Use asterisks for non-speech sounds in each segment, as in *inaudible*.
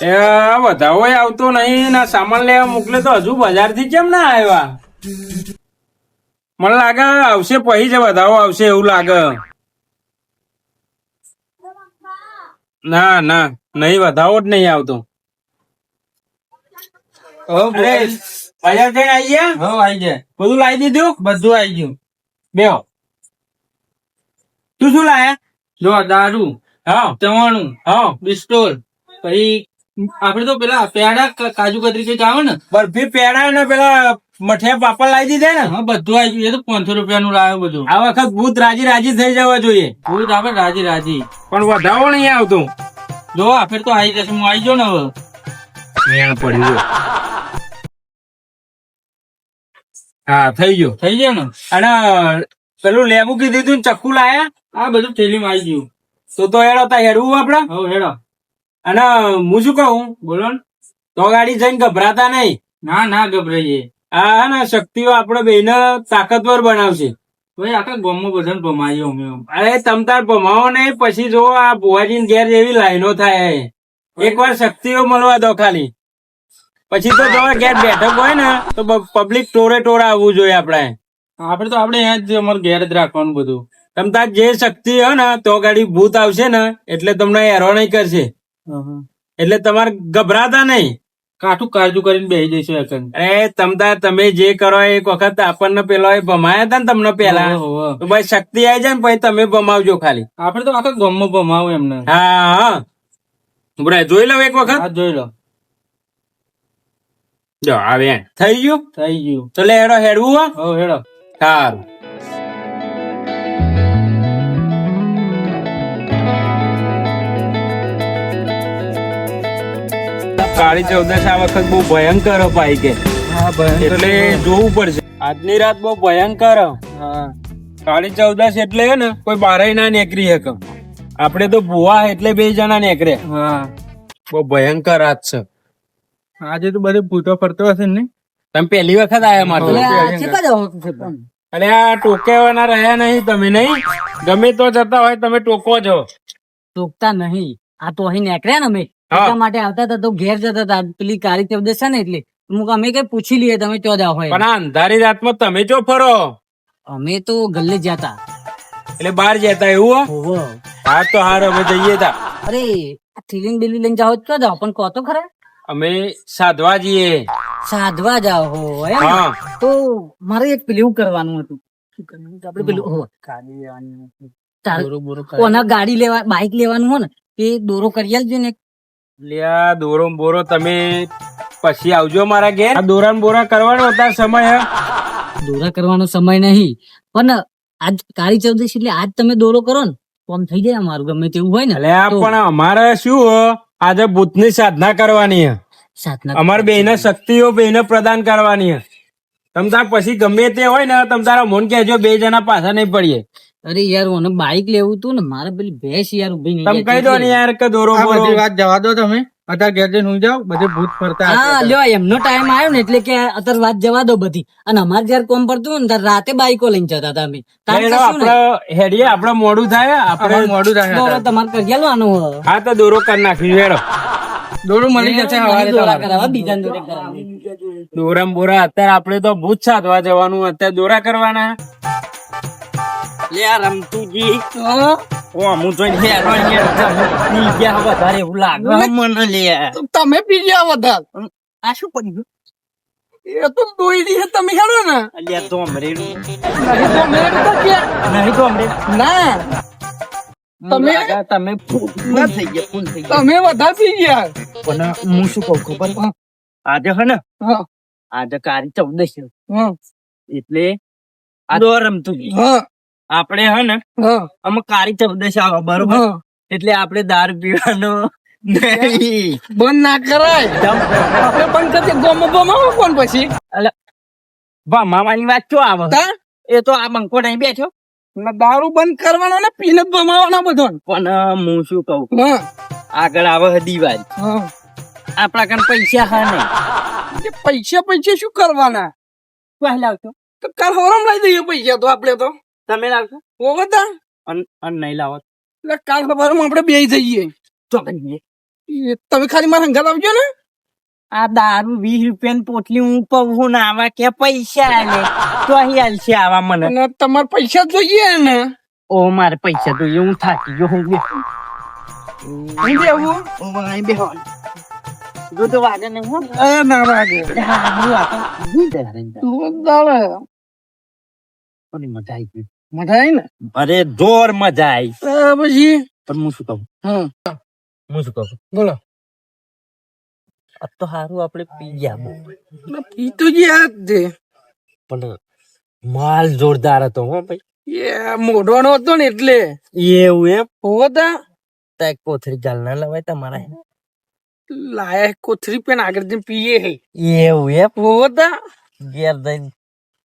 એ વધાવો આવતો નહીં. ના સામાન લેવા મોકલે તો હજુ બજારથી કેમ ના આવ્યા? મને લાગે આવશે પછી જ વધાવો આવશે એવું લાગે. ના ના નહીં વધાવો જ નહીં આવતો. બજાર જઈને આવી ગયા? હો આઈ ગયા. બધું લાવી દીધું? બધું આવી ગયું. બે તું શું લાયા? જો દારૂ હા. ચવાણું હા. બિસ્ટોલ પછી આપડે તો પેલા પેડા કાજુ કતરી કંઈક આવે ને બરફી પેડા ને પેલા મઠિયા પાપડ લાવી દીધા ને? હા બધું આઈ ગયું. એ તો પાંચસો રૂપિયા નું લાવ્યું બધું. આ વખત ભૂત રાજી રાજી થઈ જવા જોઈએ. ભૂત આપે રાજી રાજી. પણ વધાવો નહીં આવતું. જો આ ફેર તો આવી જશે. હું આઈ જાઉં ને હવે. પડી ગયો. હા થઈ ગયો. થઈ ગયો ને? અને પેલું લેબુ કીધું તું ને ચક્કુ લાયા? આ બધું થેલીમાં આવી ગયું. તો તો હેડો તા હેડવું આપડે હવે હેડો. અને હું શું કહું? બોલો તો ગાડી જઈને ગભરાતા નહીં. ના ના ગભરાઈએ. આ ના શક્તિઓ આપણે બેને તાકતવર બનાવશે. ભાઈ આખા ગામમાં બધાને ભમાઈએ અમે અરે તમ તાર ભમાવો નહીં પછી જો આ ભુવાજી ઘેર જેવી લાઈનો થાય એકવાર શક્તિઓ મળવા દો ખાલી. પછી તો જો ઘેર બેઠક હોય ને તો પબ્લિક ટોરે ટોરા આવવું જોઈએ આપણે. આપડે તો આપડે અહીંયા જ અમારે ઘેર જ રાખવાનું બધું. તમ તાર જે શક્તિ હોય ને તો ગાડી ભૂત આવશે ને એટલે તમને હેરો નહીં કરશે. એટલે તમારે ગભરાતા નહીં. કાઠું કાજુ કરીને બેસી જઈશું એકન અરે તમ તાર તમે જે કરો એક વખત આપણને પેલો એ ભમાયા હતા ને તમને પેલા. તો ભાઈ શક્તિ આવી જાય ને પછી તમે ભમાવજો ખાલી. આપડે તો આખા ગામમાં ભમાવું એમને. હા હા. બરાબર જોઈ લઉં એક વખત? જોઈ લો. જો આવે થઈ ગયું? થઈ ગયું. તો લે હેડો હેડવું હો. હેડો. સારું. કાળી ચૌદશ આ વખત બહુ ભયંકર અપાય કે. એટલે જોવું પડશે. આજની રાત બહુ ભયંકર કાળી ચૌદશ એટલે હે ને કોઈ બારે ના નીકળી હે આપણે તો ભુવા એટલે બે જણા નીકળે હા. બહુ ભયંકર રાત છે. આજે તો બધે ભૂતો ફરતો હશે ને તમે પહેલી વખત આયા માટે અને આ ટોકેવાના રહ્યા નહીં તમે નહીં? ગમે તો જતા હોય તમે ટોકો છો. ટોકતા નહીં. આ તો અહીં નીકળ્યા ને અમે. એટલા માટે આવતા હતા તો ઘેર જતા હતા. પેલી કાળી તે છે ને એટલે અમુક અમે કઈ પૂછી લઈએ તમે ચો જાવ હોય પણ આ અંધારી રાતમાં તમે ચો ફરો. અમે તો ગલ્લે જતા. એટલે બહાર જતા એવું હો? હા તો હાર અમે જઈએ તા. અરે આ થ્રીલિંગ બિલ્લી લઈને જાઓ ચો જાઓ પણ કહો તો ખરા. અમે સાધવા જઈએ. સાધવા જાઓ હો તો મારે એક પેલું કરવાનું હતું? આપણે પેલું કોના ગાડી લેવા બાઇક લેવાનું હોય ને એ દોરો કરી આલજો ને લ્યા દોરો બોરો તમે પછી આવજો મારા ઘેર. આ બોરા કરવાનો હતા સમય દોરા કરવાનો સમય નહીં પણ આજ કાળી ચૌદશ એટલે આજ તમે દોરો કરો ને આમ થઈ જાય અમારું ગમે તેવું હોય ને. એટલે પણ અમારે શું આજે આજે ભૂતની સાધના કરવાની સાધના અમારે બેને શક્તિઓ બેને પ્રદાન કરવાની તમ તાર પછી ગમે તે હોય ને તમ તારા મન કહેજો બે જણા પાછા નહીં પડીએ. અરે યાર મને બાઇક લેવું હતું ને મારે પેલી ભેંસ યાર ઊભી તમે કહી દો ને યાર કે દોરો બધી વાત જવા દો તમે. અત્યારે ઘેર જઈને હું જાવ બધે ભૂત ફરતા હા લ્યો એમનો ટાઈમ આવ્યો ને એટલે કે અત્યારે વાત જવા દો બધી. અને અમારે જયારે કોમ પડતું ને ત્યારે રાતે બાઈકો લઈને જતા હતા અમે. આપડે હેડીએ આપડે મોડું થાય આપણે આપડે મોડું થાય દોરો તમારે કરી આલવાનો હા તો દોરો કરી નાખી હેડો દોડું મળી જશે હવારે દોરા કરાવવા બીજાને દોરે કરાવવા. દોરામ બોરા અત્યારે આપડે તો ભૂત સાધવા જવાનું અત્યારે દોરા કરવાના. લે રમતુજી ઓ હું? જોઈને હેરો પી ગયા વધારે એવું લાગે. મને લે. તમે પી ગયા વધારે? આ શું પડ્યું એ તો દોઈ દી છે તમે હેડો ને. અલ્યા તો અમરેલું નહીં તો મેં તો ગયા. નહીં તો અમરે ના. તમે તમે પૂરા થઈ ગયા ફૂલ થઈ ગયા. તમે વધારે પી ગયા. પણ હું શું કહું ખબર આજે હે ને? હા. આજે કારી ચૌદશ. છે. હા એટલે આ દોર રમતુજી હા. આપણે હે ને અમે કારી ચૌદશ આવે બરોબર? એટલે આપણે દારૂ પીવાનો નહીં. બંધ ના કરાય. આપણે બંધ કરી ગોમો ગોમાવો કોણ પછી. મામાની વાત શું આવે? એ તો આ બંકો નહીં બેઠો. દારૂ બંધ કરવાનો ને પીને બમાવાનો બધો પણ હું શું કહું? હા. આગળ આવે દિવાળી. હા. આપણા કન પૈસા હા નહીં પૈસા પૈસા શું કરવાના? પહેલા તો કાલ લઈ દઈએ પૈસા તો આપણે તો. તમે લાવશો? ઓગતા અન નહીં લાવો એટલે કાલ સવારમાં આપણે બે જઈએ. તો તમે ખાલી મારા હંગા આવજો ને. આ દારૂ વીસ રૂપિયાની પોટલી હું કહું ને આવા કે પૈસા આલે તો અહીં હાલશે આવા મને. તમારે પૈસા જોઈએ ને. ઓ મારે પૈસા જોઈએ હું થાકી ગયો હું બે હું અહીં બેહો જો તો વાગે નહીં હો. ના વાગે. હારું આ તો ભૂલ દે હારે. તું દાડે. થોડી મજા આવી ગઈ. મજા આવી ને? અરે જોર મજા આવી પછી? પણ હું શું કહું? હા. હું શું કહું? બોલો. આ તો સારું આપણે પી ગયા પી તો ગયા જ પણ માલ જોરદાર હતો હો ભાઈ. એ મોઢવાનો હતો ને એટલે. એવું એમ? હોતા. તા કોથરી ગાલ ના લવાય તમારા લાયક કોથરી પેન આગળ જઈને પીએ હે. એવું એમ? પોતા ગેર ઘેર દઈને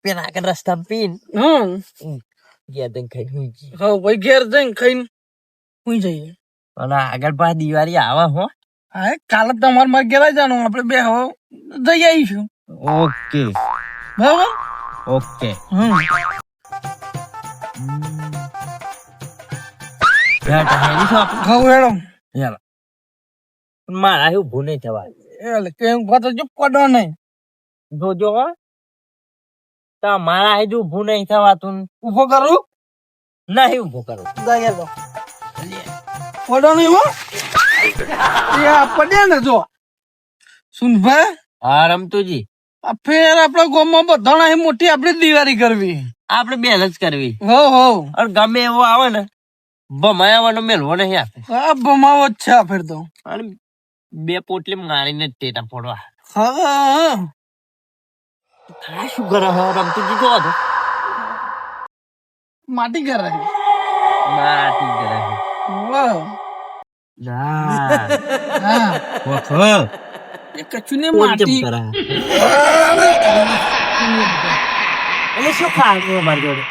પેન આગળ રસ્તા પીન હમ ઘેર દઈને ખાઈ હુઈ ગઈ હા ભાઈ ઘેર જઈને ખાઈને હુઈ જઈએ. અને આગળ પા દિવાળી આવે હો. હા કાલે તમારે મારે ઘેર જવાનું આપણે બે હવે જઈ આવીશું. ઓકે. બરાબર? ઓકે. હમ. હા હેડો. મારા એવું ભૂલ નહીં થવા. એટલે કેમ? કહો જો પડો નહીં. જોજો હો. તમારા હજુ ઊભું નહીં થવાતું. ઊભો કરું. નહીં ઊભું કરું. પડો નહીં હો. એ પડ્યા ને જો. સુનભાઈ હા રમતુજી. ફેર આપણા ગામમાં બધાના અહીં મોટી આપડી દિવાળી કરવી. આપણે જ કરવી. હો હો. અને ગમે એવો આવે ને ભમાયાવાનો મેળવો નહીં આપે. આ ભમાવો જ છે આ ફેર તો. અને બે પોટલી મારીને ટેટા ફોડવા. હા. આ શું કરે હે રમતુજી જોવો તો માટી કરે માટી કરે છે. વાહ ના હા વખો એ કચું ને કોણ કેમ માટી કરે એટલે શું ખાવાનું અમારી જોડે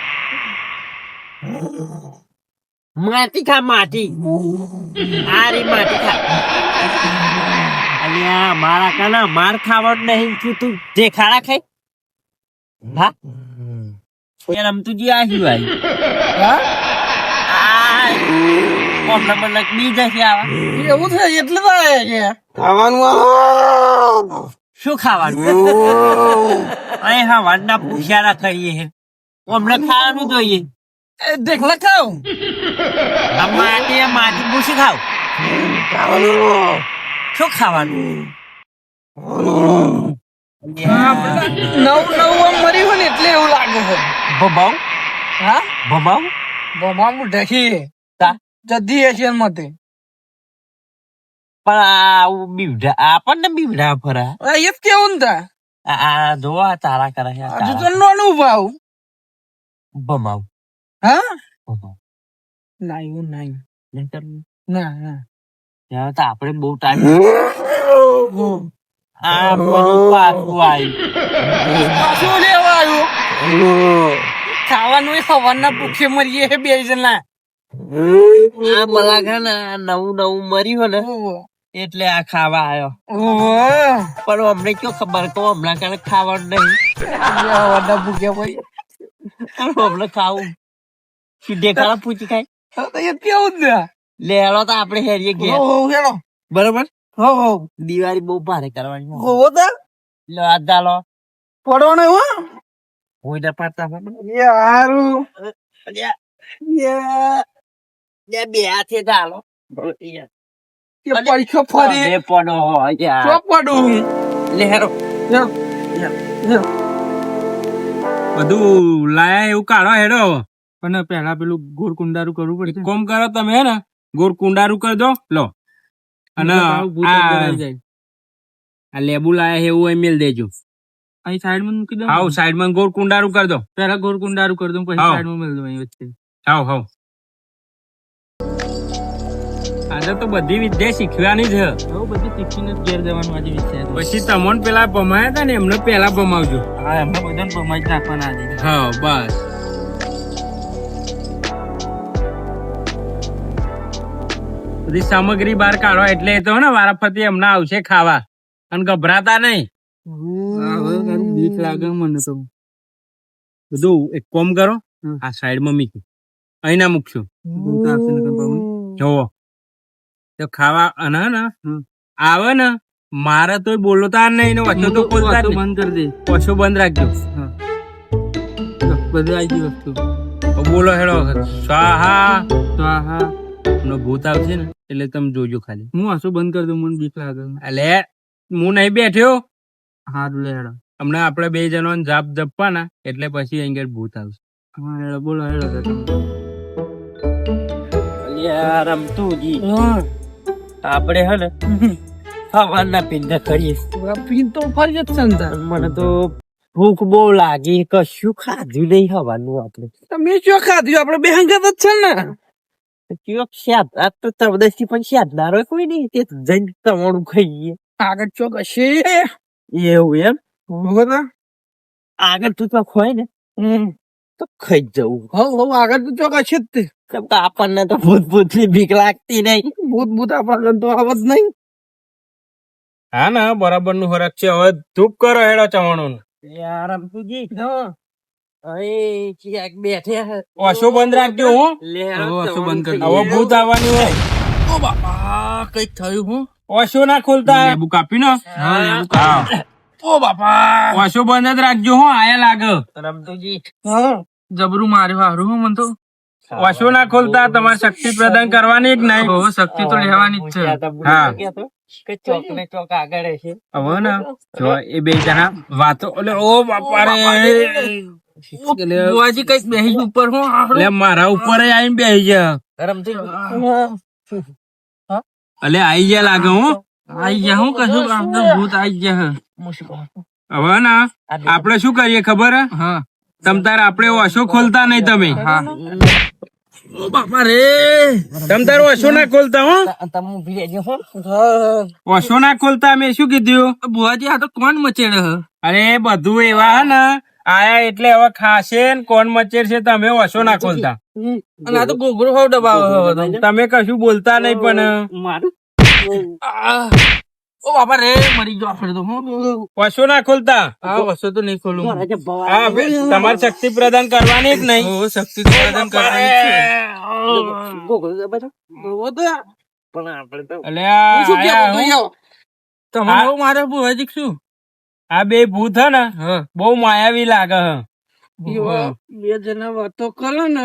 માટી ખા માટી આ રી માટી ખા અલ્યા મારા કાના માર ખાવાનું નહીં તું તું જે ખાડા ખાઈ હા? યાર આ આ એટલે તો આયા છે. ખાવાનું શું ખાવાનું? અહીં હા વાંડા પૂછ્યા ખાઈએ છે. અમને ખાવાનું જોઈએ. એ દેખ લે ખાવ આ માટી આ માટી પૂછી ખાવ. શું ખાવાનું. નવ નવ આમ મરી હોય ને એટલે એવું લાગે છે. ભબાવ હા? ભબાવ બમામું ઢેકી? એશિયન પણ આ બીવડા આપણને બીવડા ફરા? એ જ કેવું તા? આ ધોવા તારા કરે છે હજુ તો. નાનું ભાવ. ભમાવ હા? ના એવું નહીં. ના ના. ત્યારે તો આપણે બહુ ટાઈમ આ બધું પાછું આવ્યું શું લેવા આવ્યું ખાવાનું સવારના ભૂખે મરીએ બે જણા. આ मला ને આ નવું નવું મર્યું ને એટલે આ ખાવા આવ્યો પણ અમને કયો ખબર કહો હમણાં કાલે ખાવાનું નહીં. સવારના ભૂખે મરી. હમણાં ખાવું. સીધે ખાલા પૂછી ખાય. કેવું જ ને. લે તો આપણે હેરીએ ગયા બરોબર? હો હો. દિવાળી બહુ ભારે કરવાની હોવો તો. લો આ ચાલો પડવાનો હો. હું ને પાડતા યારું યા બે હાથે ચાલો કે પરીક્ષો ફરી. બે પડો યાર. ચોપડું લે હેરો. બધું લાયા એવું કાઢો હેડો પણ પેલા પેલું ગોળ કુંડારું કરવું પડે કોમ કરો તમે હે ને. ગોળ કુંડારું કરજો લો. અને આ લેબુ લાયા એવું એ મેલ દેજો અહીં સાઈડમાં મૂકી દો. હાઉ સાઈડ ગોળ કુંડારું કરી દો. પહેલા ગોળ કુંડારું કરી દઉં પછી સાઈડમાં મેલ દો અહીં વચ્ચે. હાઉ હાઉ. આજે તો બધી વિદ્યા શીખવાની છે. બધી શીખીને જ ઘેર જવાનું આજે વિચાર પછી તમોન પેલા પમાયા હતા ને એમને પેલા પમાવજો હા એમને બધાને પમાવી નાખવાના આજે. હા બસ. બધી સામગ્રી બહાર કાઢો એટલે તો ને વારાફરતી એમના આવશે ખાવા. અને ગભરાતા નહીં. બીક લાગે મને તો. બધું એક કોમ કરો. આ સાઈડમાં મૂક્યું. અહીં ના મૂકશો. જોવો તો ખાવા અને ને આવે ને મારે તો બોલતા નહીં વચ્ચે તો બોલતા બંધ કરી દે. ઓછો બંધ રાખજો. બધું આવી ગયું વસ્તુ. બોલો હેડો. સ્વાહા. સ્વાહા. નો ભૂત આવશે ને. એટલે તમે જોજો ખાલી. હું આંસુ બંધ કરી દઉં મને બીક લાગે. એટલે હું નહીં બેઠ્યો? હાથ લેડો હમણાં આપણે બે જણો જાપ જપવાના એટલે પછી અહીંયા ભૂત આવશે. હા હેડો બોલો હેડો તો તમે. અલ્યા રમતુજી. આપણે હે ને સવારના પિંડા કરીએ. પિંડો ફરી જ છે મને તો ભૂખ બહુ લાગી કશું ખાધું નહીં હવાનું આપણે. તમે શું ખાધું? આપણે બે હંગાત જ છે ને. ચિયોક શાદ તો તવદસથી પણ શાદદારો કોઈ નહીં તે જઈને તમારું ખાઈએ આગળ ચોક હશે એવું એમ બરોબર આગળ તું ચોક હોય ને તો ખાઈ જવું હવ હવ આગળ તો ચોક હશે જ તે કેમ કે આપણને તો ભૂત ભૂતની બીક લાગતી નહીં ભૂત ભૂત આપણને તો આવત નહીં હા ના બરાબરનું ફરક છે હવે ધૂપ કરો હેડો ચવાણું યાર બેઠે હે. ઓછો બંધ રાખજો હું. લે બંધ કરી હવે ભૂત આવવાની હોય. ઓ બાપા કઈ થયું હું. ઓછો ના ખોલતા લેબુ કાપી નો. હા લેવું હા. ઓ બાપા. ઓછો બંધ જ રાખજો હું આયા લાગે. રમતુજી. જબરું માર્યું હારું હું મન તો. વાશો ના ખોલતા? તમારે શક્તિ પ્રદાન કરવાની જ નહીં? બહુ શક્તિ તો લેવાની જ છે. હા. ચોક ને ચોક આગળ હશે. હવે ને જો એ બે જણા વાતો એટલે ઓ બાપા રે. બુઆજી કંઈક બેહી ઉપર હું એટલે મારા ઉપર આવીને બેહી ગયા રમતુજી અલે આઈ ગયા લાગે હું. આઈ ગયા હું કશું આપણે ભૂત આઈ ગયા હવે ના આપણે શું કરીએ ખબર હા? તમ તાર આપણે ઓછો ખોલતા નહીં તમે. હા. ઓ બાપા રે. તમ તાર ઓછો ના ખોલતા હો. તમે ઊભી રહેજો હો. ઓછો ના ખોલતા મેં શું કીધું? બુઆજી આ તો કોણ મચેડે હ? અરે બધું એવા હે ને. આયા એટલે હવે ખાશે ને કોણ મચેર છે તમે ઓછો ના ખોલતા. અને આ તો ગોગરો હોવ દબાવે તમે કશું બોલતા નહીં પણ. ઓ બાપા રે મરી ગયો આપણે તો. હું ના ખોલતા. હા વસ્તુ તો નહીં ખોલું. હું. તમારે શક્તિ પ્રદાન કરવાની જ નહીં. ઓ શક્તિ પ્રદાન કરવાની છે. પણ આપણે તો અલ્યા તમારો મારે બુઆજી શું આ બે ભૂત હે ને બહુ માયાવી લાગે હે. બે જણા વાતો કરે ને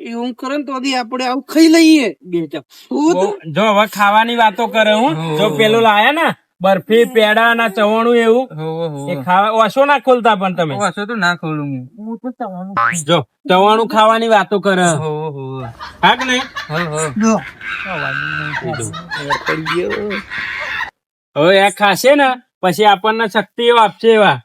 એવું કરે ને તો આપણે આવું ખાઈ લઈએ. બે જો હવે ખાવાની વાતો કરે હું જો પેલું લાયા ને બરફી પેડા ના ચવાણું એવું એ ખાવા ઓછો ના ખોલતા પણ તમે. વાસો તો ના ખોલું હું. હું તો તમારું જો ચવાણું ખાવાની વાતો કરે. હો હો હા. કે નહીં? હો હવે આ ખાશે ને પછી આપણને શક્તિઓ આપશે એવા.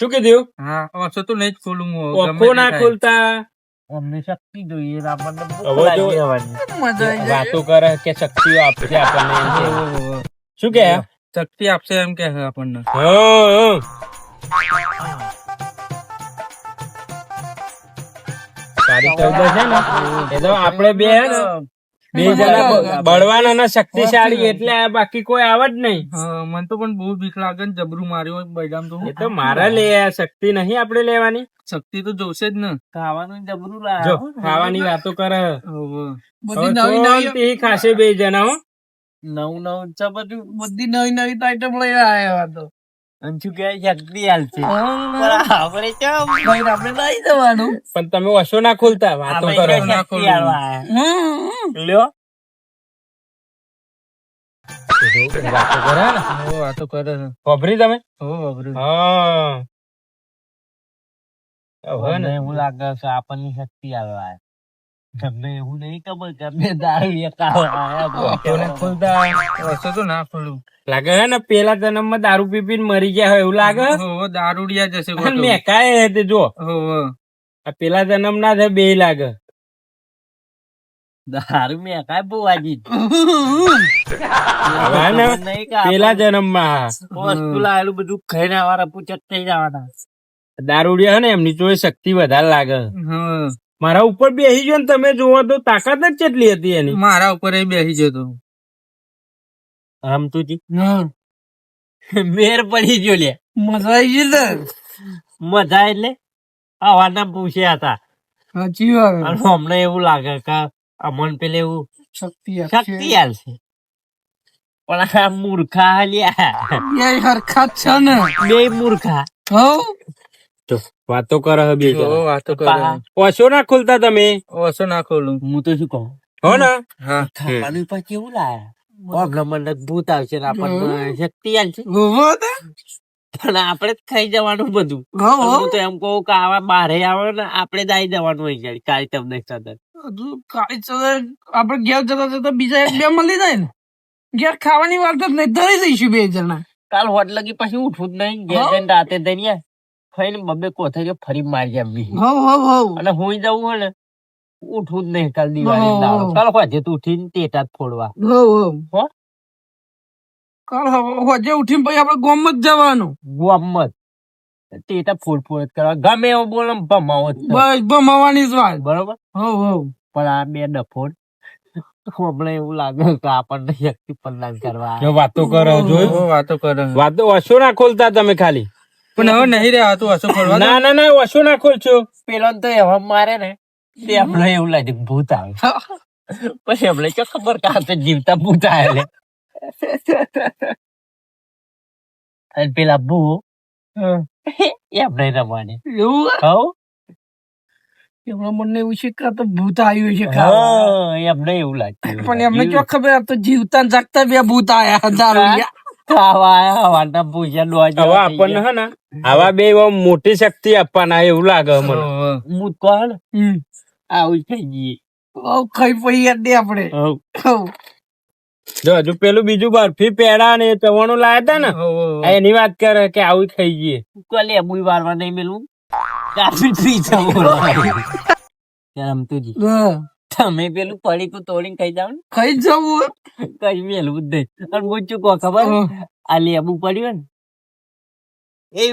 શું કીધું? હા વાસો તો નહીં જ ખોલું હું ઓખો ના. ખોલતા. અમને શક્તિ જોઈએ આપણને હવે જો- વાતો કરે કે શક્તિઓ આપશે આપણને. શું કે શક્તિ આપશે એમ કે આપણને. હા. ચૌદ છે ને. એ તો આપણે બે હે. ને બે જણા બળવાન અને શક્તિશાળી એટલે આ બાકી કોઈ આવે જ નહીં. મને તો પણ બહુ બીક લાગે ને જબરું માર્યું બૈરામ તો એ તો મારા લે આ શક્તિ નહીં આપણે લેવાની. શક્તિ તો જોશે જ ને. ખાવાનું જબરું જો ખાવાની વાતો કરે. શાંતિથી ખાશે બે જણા નવ નવું બધી નવી નવી તો આઈટમ લઈ આવ્યા તો. અને શું કહેવાય શક્તિ હાલશે પણ તમે ઓછો ના ખોલતા વાતો કરો. ક્યાં શક્તિ હાલવા આયા? લ્યો. વાતો કરે ને ખબરી તમે હા હવે ને. એવું લાગે છે આપણને શક્તિ આયા. તમને એવું નહીં ખબર કે અમે દારૂ એકાવા આયા વાતો વસ્તુ તો ના ખુલ્લું લાગે હે ને પેલા જન્મમાં દારૂ પી પીને મરી ગયા હોય એવું લાગે હો દારૂડિયા જશે મેં કાય તે જો હો હો આ પેલા જન્મ ના થાય બે લાગે દારૂ મેં કાય બુવાજી કે પેલા જન્મમાં વસ્તુ લાયેલું બધું ખાઈને વાળા પૂછત થઈ જવાના દારૂડિયા હે ને એમની જોઈ શક્તિ વધારે લાગે હા મારા ઉપર બેસી ગયો ને તમે જોવો તો તાકાત જ કેટલી હતી એની. મારા ઉપર એ બેસી જતો તું. હા મેર પડી ગયો લે. મજા આવી ગઈ મજા એટલે આવાના પૂછ્યા હતા. સાચી વાત. અમને એવું લાગે કે અમન પેલે એવું શક્તિ. શક્તિ આવશે પણ આ મૂર્ખા લ્યા હરખા છે ને. બે મૂર્ખા. હો? તો વાતો કરો હે બે વાતો કરો. ઓછો ના ખોલતા તમે? ઓછો ના ખોલું. હું તો શું કહું? હો ને. હા. ખાવાનું પછી કેવું લાયા ભૂત આવશે ને આપણને. શક્તિ આવશે. પણ આપણે જ ખાઈ જવાનું બધું. હું તો એમ કહું કે આવા બારે આવે ને આપણે જ આવી જવાનું હોય જાય કાલે તમને સદર કાળી ચૌદસ આપણે ઘેર જતા જતા બીજા એક બે મળી જાય ને. ઘેર ખાવાની વાત જ નહીં. ધરી દઈશું બે જણા. કાલ હોટ લગી પછી ઉઠવું જ નહીં. ઘેર જઈને રાતે દરિયા ખાઈને બબે કોથે કે ફરી મારી એમની હવ હવ હવ. અને હું જવું હોય ને ઉઠવું જ નહીં કાલ દિવાળી. કાલ હોજે તો ઉઠીને ટેટા જ ફોડવા. હવ હવ. હો? કાલ હવે હોજે ઉઠીને પછી આપણે ગોમ જ જવાનું. ગોમત ટેટા ફોડ ફોડ જ કરવા. ગમે એવું બોલો ભમાવો જ બસ ભમાવાની જ વાત. બરોબર? હવ હવ. પણ આ બે ડફોડ. હમણાં એવું લાગે કે આપણને શક્તિ પ્રદાન કરવા જો વાતો કરો જો. વાતો કરો. વાતો ઓછો ના ખોલતા તમે ખાલી. પણ હવે નહીં રહ્યા તું હસો ખોલવા ના ના ના ઓછો ના ખોલશું. પેલો તો એવા મારે ને તે આપણે એવું લાગે ભૂત આવે. પછી આપણે કે ખબર કાતે જીવતા ભૂત આવે અને પેલા ભૂ એ આપણે રમવાની. એવું? કહું એમના મને એવું છે કે આ તો ભૂત આવ્યું છે એમને એવું લાગે પણ એમને જો ખબર આ તો જીવતા જાગતા બે ભૂત આયા દારૂડિયા. આપણને આવા બે મોટી શક્તિ આપવાના એવું લાગે મને કોણ આવું થઈ ગઈ ખાઈ પડી યાદ આપણે. જો હજુ પેલું બીજું બરફી પેડા ને ચવાણું લાયા તા ને એની વાત કરે કે આવું ખાઈ જઈએ કોલે એબુય વારવા નહીં મેલું કાફી પી જવું રમતુજી. તમે પેલું પડી તું તોડીને ખાઈ જાવ ને. ખાઈ જવું કઈ મેલવું જ નહીં અને હું ચૂકો ખબર? આ લેબુ પડ્યું ને. એ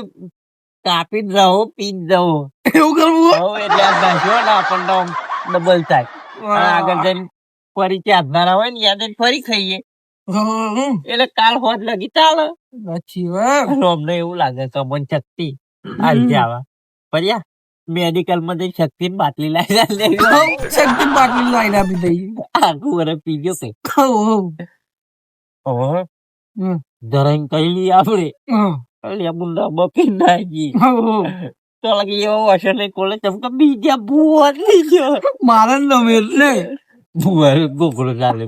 કાપી જ રહો પી જ એવું કરવું એટલે આ ભાઈઓ ને આપણને ડબલ થાય. આગળ જઈને ફરી ચાંદનારા હોય ને યાદ ફરી ખાઈએ. એટલે કાલ હોત લગી. ચાલે. વાત. અમને એવું લાગે કે અમને શક્તિ આવી જવા. પડ્યા મેડિકલમાં જઈ શક્તિ બાટલી લાવી લેવી શક્તિ બાટલી લાઈને આપી દઈ આખું વરે પી ગયો કે ઓહો હવ. કઈ લઈએ આપણે અલ્યા મુંડા બકી નાખી. તો લાગી એવો હશે ને કોલે ચમકા બીજા ભૂવા લઈ ગયો મારે જ નમે એટલે ભૂવા ગોકળો ચાલે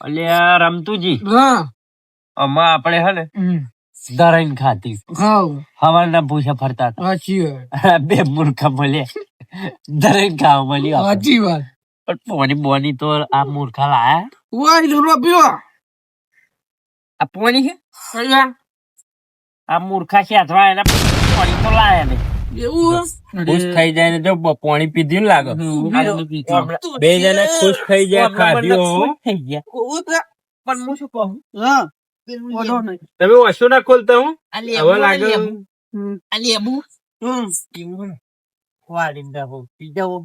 અલ્યા રમતુજી હા અમા આપણે હે ને હમ. ધરાઈને ખાતી હવ. હવાના ભૂસા ફરતા હતા બે મૂર્ખા મળ્યા ધરાઈને ખાવા મળ્યું સાચી વાત પણ પોની બોની તો આ મૂર્ખા લાયા વાય ઢોલવા પીવા આ પોની છે આ મૂર્ખા છે અથવા એના પોની તો લાયા નહીં ખુશ થઈ જાય ને જો પાણી પીધું ને લાગે બે જણા ખુશ થઈ જાય ખાધ્યું ખુશ થઈ ગયા પણ હું શું કહું હા. તમે ઓછું ના ખોલતા હું હવે લાગે આ લેબુ. ને.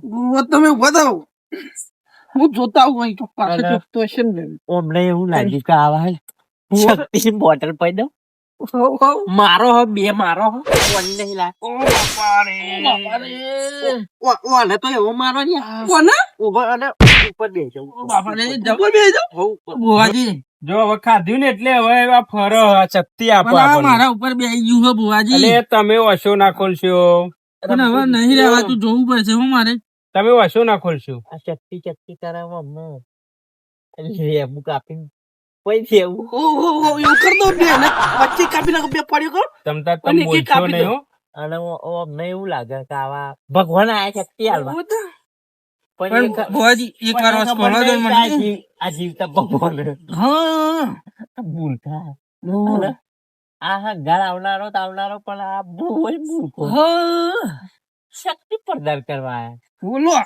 ઊભો હું જોતા હું અહીં તો જોતો હશે ને અમને એવું લાગ્યું કે આવા શક્તિ બોટલ પડી દઉં. મારો હો બે મારો હો કોની નહીં લાગ ઓ બાપા રે. ઓને તો એવો મારો ને કોને? ઊભો અને ઉપર બેસો બાપા રે, જબર. બુવાજી જો હવે ખાધ્યું ને એટલે હવે એવા ફર શક્તિ આપો આ. મારા ઉપર બે ગયું હે બુવાજી એટલે તમે ઓછો ના ખોલશો. પણ હવે નહીં રહેવાતું જોવું પડશે હું મારે. તમે ઓછો ના ખોલશો. આ શક્તિ શક્તિ કરાવો અમને. પછી એવું એવું કર દો બે વચ્ચે કાપી નાખો બે પડ્યો કરો. તમતા તમે બોલશો નહીં અને અમને એવું લાગે કે આવા ભગવાન આયા શક્તિ હાલવા. પણ એ એક વાર ખોલો દો મને આ જીવતા ભગવાન હા. આ આ હા ગાળ આવનારો તો આવનારો પણ આ બોલ હા. શક્તિ પ્રદાન કરવા બોલો.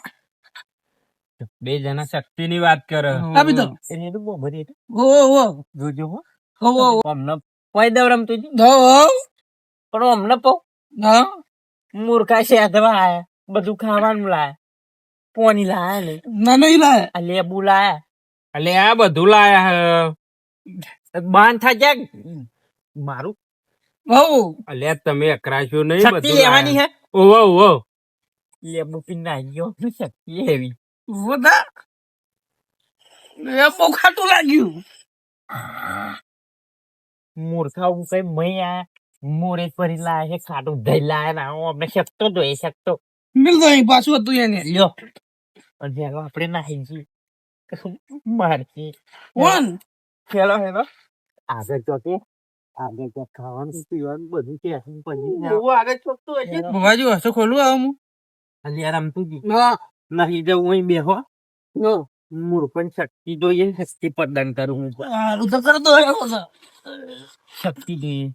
બે જણા શક્તિ ની વાત કરે. આપી દો એને તો બહુ બધી. હો હો જોજો હો. હો હો અમને કોઈ દવ રમતું હતું. હો હો. પણ અમને પો હા. મૂર્ખા શેધવા આયા. બધું ખાવાનું લાયા. પોની લાયા લે. ના નહીં લાયા? આ લેબુ લાયા. એટલે આ બધું લાયા હે. બાન થા જાગ મારું? હો અલે તમે અકરાશો નહીં શક્તિ બધું લેવાની. હે? ઓહો ઓહો લેબુ પી નાઈ ગયો શક્તિ હેવી બધા લેબુ બહુ ખાટું લાગ્યું. મૂર્ખા હું કઈ મય આ મોરે ફરી લાયા છે ખાટું ધઈ લાયા ના હું અમને શકતો એ શકતો. મિલ અહીં પાછું હતું એને. લ્યો. અને હેલો આપણે નાહી જઈએ મારતી કોણ ખેલો હેલો આગળ તો કે આગળ તો ખાવાનું પીવાનું બધું કે પછી આગળ ચોકતું હશે ભવાજી હસો ખોલું આવું હું અલ્યા રમતું જી ના નહીં જવું અહીં બેહો ના મૂર્ખન શક્તિ જોઈએ શક્તિ પ્રદાન કરું હું સારું તો કરતો એવો શક્તિ જોઈએ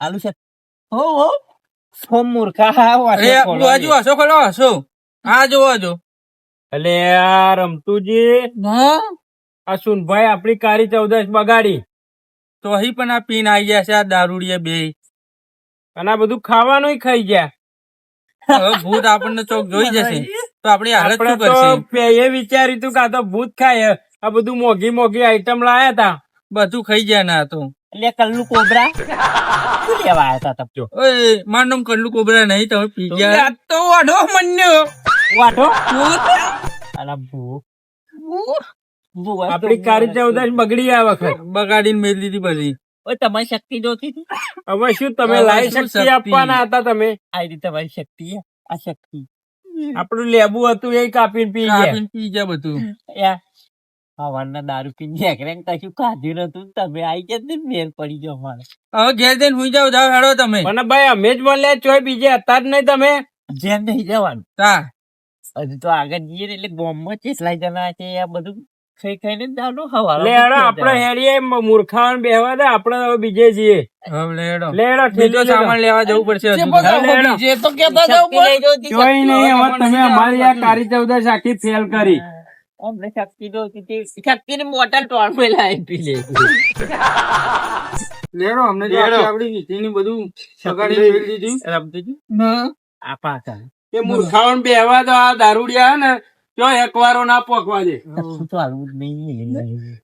આલુ શક્તિ હો હો હો મૂર્ખા અરે બાજુ લે. ખોલો હસો આ જોવા જો. અલે આ રમતુજી. આ સુનભાઈ આપણી કાળી ચૌદશ બગાડી. તો અહીં પણ આ પીન આવી ગયા છે આ દારૂડિયા બે. અને આ બધું ખાવાનું ખાઈ ગયા. હવે ભૂત આપણને ચોક જોઈ *laughs* જશે. તો આપણી હાલત આપણે શું તો કરશે? પેયે વિચાર્યું તું કે તો ભૂત ખાય. આ બધું મોઘી મોઘી આઈટમ લાયા તા. બધું ખાઈ ગયા ના તો. એટલે કલ્લુ કોબરા. શું લેવા આવ્યા તા તપજો ઓય મારું નામ કલ્લુ કોબરા નહીં તમે પી ગયા. આ તો અઢો મન્યો. વાટો અલા ભૂ. આપણી કાળી ચૌદશ બગડી આ વખત. બગાડીને મેળ દીધી બધી. ઓય તમારી શક્તિ જોતી હવે શું તમે લાઈ શક્તિ? આપવાના હતા તમે? આ રીતે તમારી શક્તિ આ શક્તિ. આપણું લેબુ હતું એ કાપીને પી ગયા. કાપીને પી ગયા બધું. યા હવારના દારૂ પીને ઝેકરે કશું ખાધું નતું તમે આઈ ગયા ને મેર પડી ગયો મારે હવે ઘેર જઈને હું જાવ જાવ હેડો તમે. મને ભાઈ અમે જ મળ્યા ચોય બીજે હતા જ નહીં તમે. જેમ નહીં જવાનું. તા. હજુ તો આગળ જઈએ એટલે એટલે બોમ્બમાં ચેસલાઈ જના છે આ બધું ખાઈ ખાઈને દાડો દારૂ લેડો આપણે હેરીએ મૂર્ખાણ બેહવા દે આપણે હવે બીજે જઈએ હવે લેડો. લેડો બીજો સામાન લેવા જવું પડશે જે તો. બધા જે તો કેતા જવું પણ કોઈ નહીં હવે તમે અમારી આ કારી ચૌદશ આખી ફેલ કરી. અમને શક્તિ તો શક્તિ ને મોટા ટોળમાં પી લે લેડો અમને આપડી વીંટીની બધું સગાડી મેળ દીધી. રમતુજી ના આ પાછા એ મૂર્ખાવાન બેહવા દો આ દારૂડિયા ને જો એકવારો ના પોકવા દે.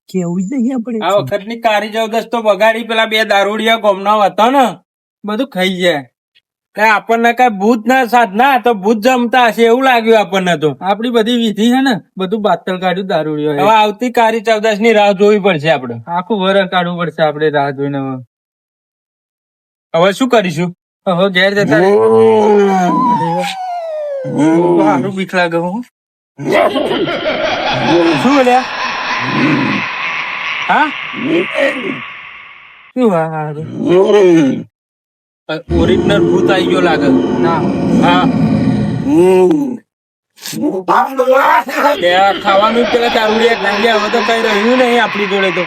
કેવું જ નહીં આપણે. આ વખતની કાળી ચૌદશ તો બગાડી પેલા બે દારૂડિયા ગોમના હતા ને બધું ખાઈ જાય. કઈ આપણને કઈ ભૂત ના સાધના તો ભૂત જમતા હશે એવું લાગ્યું આપણને તો. આપડી બધી વિધિ છે ને બધું બાતલ કાઢ્યું દારૂડિયો હવે આવતી કારી ચૌદશની રાહ જોવી પડશે આપડે આખું વરસ કાઢવું પડશે આપડે રાહ જોઈને હવે. હવે શું કરીશું? હવે ઘેર જતા સારું બીક લાગે હું શું બોલ્યા હા શું હારું? ઓરિજિનલ ભૂત આવી ગયો લાગે. ના. હા. *laughs* ખાવાનું પેલા તારું રે હવે તો કઈ રહ્યું નહીં આપણી જોડે તો.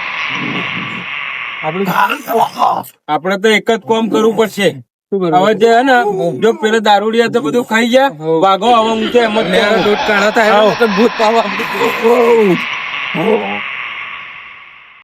*laughs* આપણે તો એક જ કોમ કરવું પડશે? હવે જે હે ને જો પેલા દારૂડિયા તો બધું ખાઈ ગયા વાઘો હવે ઊંચે એમ જ ભૂત પાવા